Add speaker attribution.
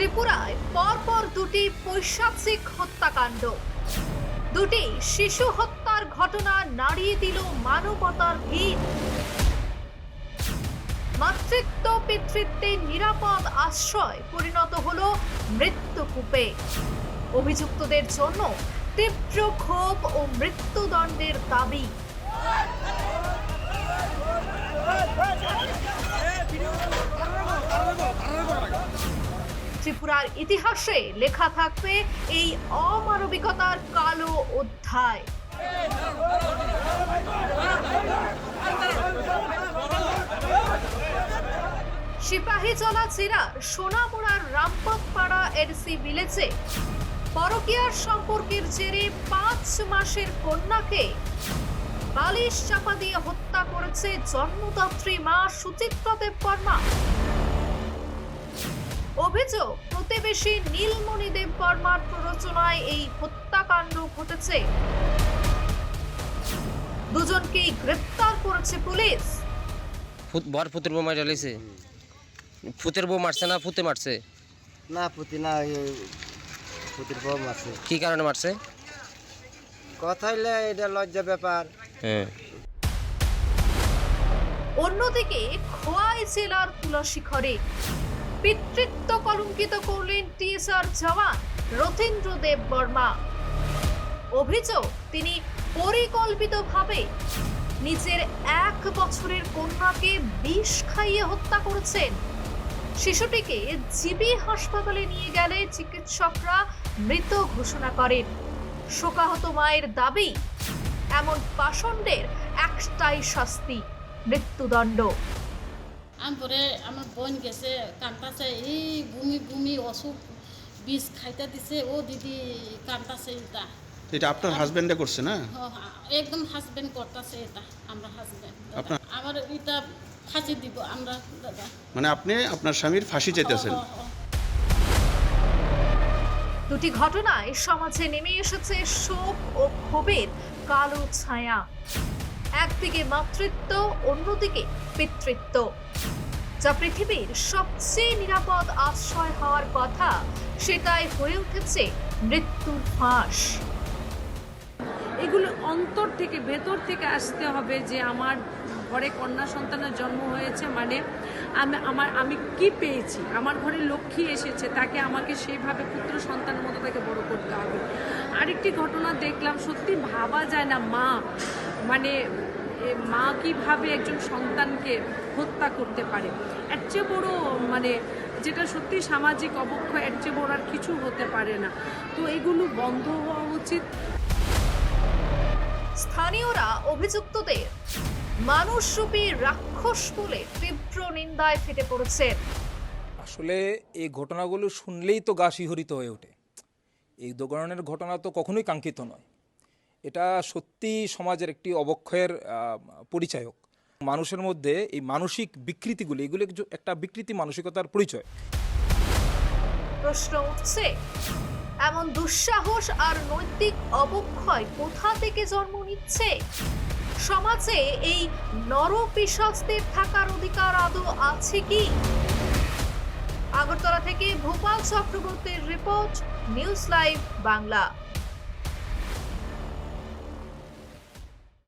Speaker 1: ত্রিপুরায় পরপর দুটি পৈশাচিক হত্যাকাণ্ড। দুটি শিশু হত্যার ঘটনা নাড়িয়ে দিল মানবতার ভিত। মাতৃত্ব, পিতৃত্বে নিরাপদ আশ্রয় পরিণত হল মৃত্যুকূপে অভিযুক্তদের জন্য তীব্র ক্ষোভ ও মৃত্যুদণ্ডের দাবি। ত্রিপুরার ইতিহাসে লেখা থাকবে এই অমানবিকতার কালো অধ্যায়। সিপাহীজলা জেলার সোনামুড়ার রামপথপাড়া এরসি ভিলেজে। পরকীয়ার সম্পর্কের জেরে পাঁচ মাসের কন্যাকে বালিশ চাপা দিয়ে হত্যা করেছে জন্মদাত্রী মা সুচিত্রা দেববর্মা। অভিযোগ প্রতিবেশী নীলমণি দেববর্মার প্ররোচনায় এই হত্যাকাণ্ড ঘটেছে। দুজনকেই গ্রেপ্তার করেছে পুলিশ।
Speaker 2: ফুত বর ফুতের বউ মারা লাইছে ফুতের বউ মারছে না ফুতে মারছে?
Speaker 3: না পুতি না পুতির বউ আছে
Speaker 2: কি কারণে মারছে?
Speaker 3: কথা হইলে এটা লজ্জা ব্যাপার।
Speaker 2: হ্যাঁ।
Speaker 1: অন্যদিকে খোয়াই জেলার তুলসীখরে পিতৃত্ব কলঙ্কিত করলেন টিএসআর জওয়ান রথীন্দ্র দেব বর্মা। অভিযোগ, তিনি পরিকল্পিতভাবে নিজের এক বছরের কন্যাকে বিষ খাইয়ে হত্যা করেছেন। শিশুটিকে জিবি হাসপাতালে নিয়ে গেলে চিকিৎসকরা মৃত ঘোষণা করেন। শোকাহত মায়ের দাবি, এমন পাষণ্ডের একটাই শাস্তি, মৃত্যুদণ্ড।
Speaker 4: আমি পরে আমার বোন গেছে কান্তাছে এই বমি বমি অসুখ বিষ খাইতে দিছে। ও দিদি কান্তাছে এটা।
Speaker 5: এটা আপনার হাজবেন্ডে করছে না?
Speaker 4: একদম হাজবেন্ড করতেছে এটা আমরা হাজবেন্ড
Speaker 5: আপনার-
Speaker 4: আমার এটা ফাঁসি দিব আমরা দাদা।
Speaker 5: মানে আপনি আপনার স্বামীর ফাঁসি চাইতেছেন।
Speaker 1: দুটি ঘটনায় সমাজে নেমে এসেছে শোক ও ক্ষোভের কালো ছায়া। একদিকে মাতৃত্ব, অন্যদিকে পিতৃত্ব। যা পৃথিবীর সবচেয়ে নিরাপদ আশ্রয় হওয়ার কথা, সেটাই হয়ে উঠেছে মৃত্যুর ফাঁস।
Speaker 6: এগুলো অন্তর থেকে ভেতর থেকে আসতে হবে যে আমার ঘরে কন্যা সন্তানের জন্ম হয়েছে মানে আমি, আমার, আমি কি পেয়েছি? আমার ঘরে লক্ষ্মী এসেছে, তাকে আমাকে সেইভাবে পুত্র সন্তানের মতো তাকে বড় করতে হবে। আরেকটি ঘটনা দেখলাম, সত্যি ভাবা যায় না মা মানে মা কীভাবে একজন সন্তানকে হত্যা করতে পারে? এর চেয়ে বড় মানে যেটা সত্যি সামাজিক অবক্ষয় এর চেয়ে বড় আর কিছু হতে পারে না। তো এগুলো বন্ধ হওয়া উচিত।
Speaker 1: স্থানীয়রা অভিযুক্তদের মানুষরূপী রাক্ষস বলে তীব্র নিন্দায় ফেটে পড়েছেন
Speaker 7: আসলে এই ঘটনাগুলো শুনলেই তো গা শিহরিত হয়ে ওঠে। এই ধরনের ঘটনা তো কখনোই কাঙ্ক্ষিত নয়। এটা সত্যি সমাজের একটি অবক্ষয়ের পরিচায়ক। মানুষের মধ্যে এই মানসিক বিকৃতিগুলি, এগুলি একটা বিকৃতি মানসিকতার পরিচয়।
Speaker 1: প্রশ্ন উঠছে, এমন দুঃসাহস আর নৈতিক অবক্ষয় কোথা থেকে জন্ম নিচ্ছে? সমাজে এই নরপিশাচদের থাকার অধিকার আদৌ আছে কি? আগরতলা থেকে ভোপাল চক্রবর্তীর রিপোর্ট, নিউজ লাইভ বাংলা।